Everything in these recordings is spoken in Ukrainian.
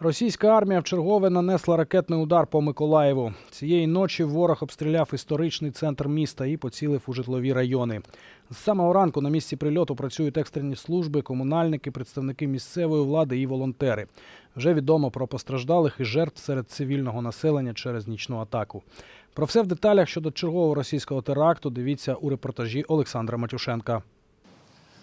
Російська армія вчергове нанесла ракетний удар по Миколаєву. Цієї ночі ворог обстріляв історичний центр міста і поцілив у житлові райони. З самого ранку на місці прильоту працюють екстрені служби, комунальники, представники місцевої влади і волонтери. Вже відомо про постраждалих і жертв серед цивільного населення через нічну атаку. Про все в деталях щодо чергового російського теракту дивіться у репортажі Олександра Матюшенка.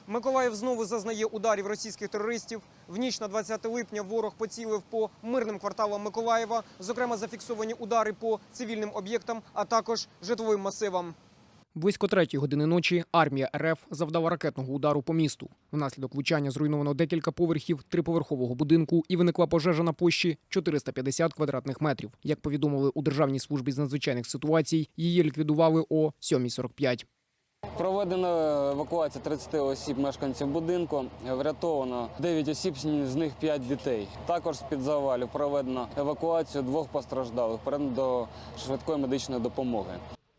Миколаїв знову зазнає ударів російських терористів. В ніч на 20 липня ворог поцілив по мирним кварталам Миколаєва. Зокрема, зафіксовані удари по цивільним об'єктам, а також житловим масивам. Близько третьої години ночі армія РФ завдала ракетного удару по місту. Внаслідок влучання зруйновано декілька поверхів триповерхового будинку і виникла пожежа на площі 450 квадратних метрів. Як повідомили у Державній службі з надзвичайних ситуацій, її ліквідували о 7.45. Проведено евакуація 30 осіб мешканців будинку. Врятовано 9 осіб, з них 5 дітей. Також з-під завалів проведено евакуацію двох постраждалих до швидкої медичної допомоги.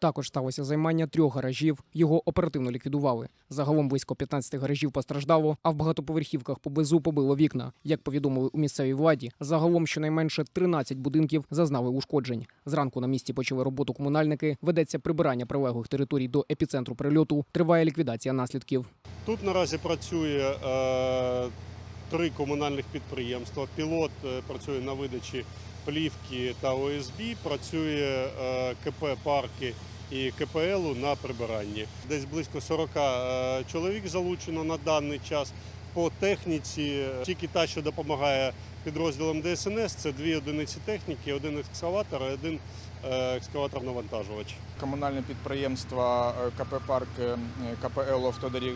Також сталося займання трьох гаражів. Його оперативно ліквідували. Загалом близько 15 гаражів постраждало, а в багатоповерхівках поблизу побило вікна. Як повідомили у місцевій владі, загалом щонайменше 13 будинків зазнали ушкоджень. Зранку на місці почали роботу комунальники. Ведеться прибирання прилеглих територій до епіцентру прильоту. Триває ліквідація наслідків. Тут наразі працює е, три комунальних підприємства. Пілот е, працює на видачі плівки та ОСБ, працює е, КП парки і КПЛ на прибиранні. Десь близько 40 е, чоловік залучено на даний час. По техніці тільки та, що допомагає підрозділам ДСНС, це дві одиниці техніки, один екскаватор і один е, екскаватор-навантажувач. комунальне підприємство е, КП Парк КПЛ Автодоріг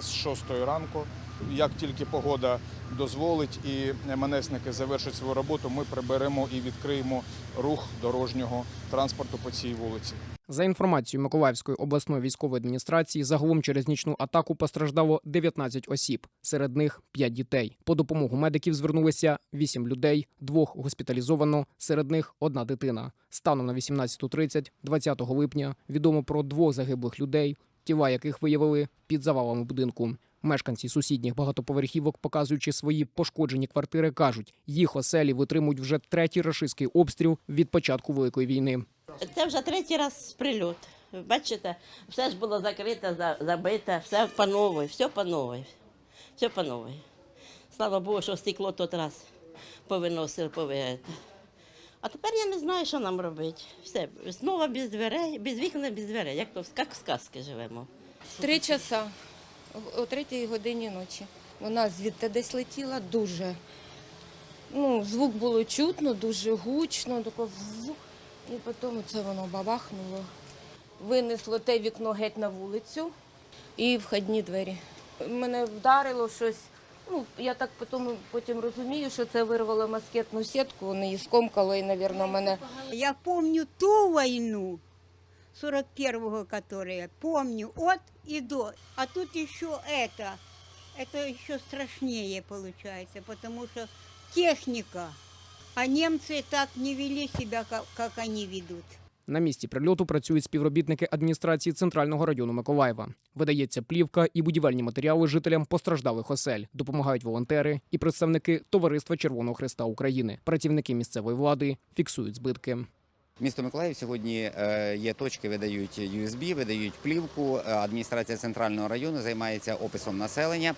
з 6 ранку. Як тільки погода дозволить і манесники завершать свою роботу, ми приберемо і відкриємо рух дорожнього транспорту по цій вулиці. За інформацією Миколаївської обласної військової адміністрації, загалом через нічну атаку постраждало 19 осіб, серед них 5 дітей. По допомогу медиків звернулися 8 людей, двох госпіталізовано, серед них одна дитина. Станом на 18.30, 20 липня, відомо про двох загиблих людей, тіла яких виявили під завалами будинку. Мешканці сусідніх багатоповерхівок, показуючи свої пошкоджені квартири, кажуть, їх оселі витримують вже третій рашистський обстріл від початку великої війни. Це вже третій раз прильот. Бачите, все ж було закрите, забите, все по новій, все по новій. Все по новій. Слава Богу, що стекло тот раз повиносили, повигаєте. А тепер я не знаю, що нам робити. Все, знову без дверей, без вікна, без дверей, як то як в сказки живемо. Три часа о- третій годині ночі. Вона звідти десь летіла дуже. Ну, звук було чутно, дуже гучно, тако і потім це воно бабахнуло. Винесло те вікно геть на вулицю і входні двері. Мене вдарило щось. Ну, я так потім, потім розумію, що це вирвало москетну сітку, воно її скомкало і, мабуть, мене Я помню ту войну, 41-го, которая, помню от и до. А тут еще это, это еще страшнее получается, потому что техника, а немцы так не вели себя, как, как они ведут. На місці прильоту працюють співробітники адміністрації центрального району Миколаєва. Видається плівка і будівельні матеріали жителям постраждалих осель. Допомагають волонтери і представники Товариства Червоного Христа України. Працівники місцевої влади фіксують збитки. Місто Миколаїв сьогодні е, є точки, видають USB, видають плівку. Е, Адміністрація центрального району займається описом населення,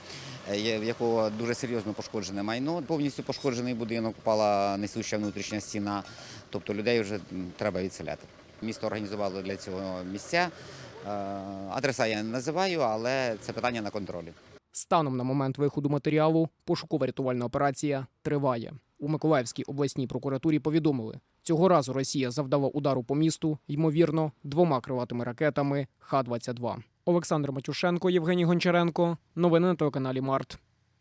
е, в якого дуже серйозно пошкоджене майно. Повністю пошкоджений будинок, впала несуща внутрішня стіна. Тобто людей вже треба відселяти. Місто організувало для цього місця. Адреса я не називаю, але це питання на контролі. Станом на момент виходу матеріалу пошуково-рятувальна операція триває. У Миколаївській обласній прокуратурі повідомили, цього разу Росія завдала удару по місту, ймовірно, двома криватими ракетами Х-22. Олександр Матюшенко, Євгеній Гончаренко. Новини на телеканалі Март.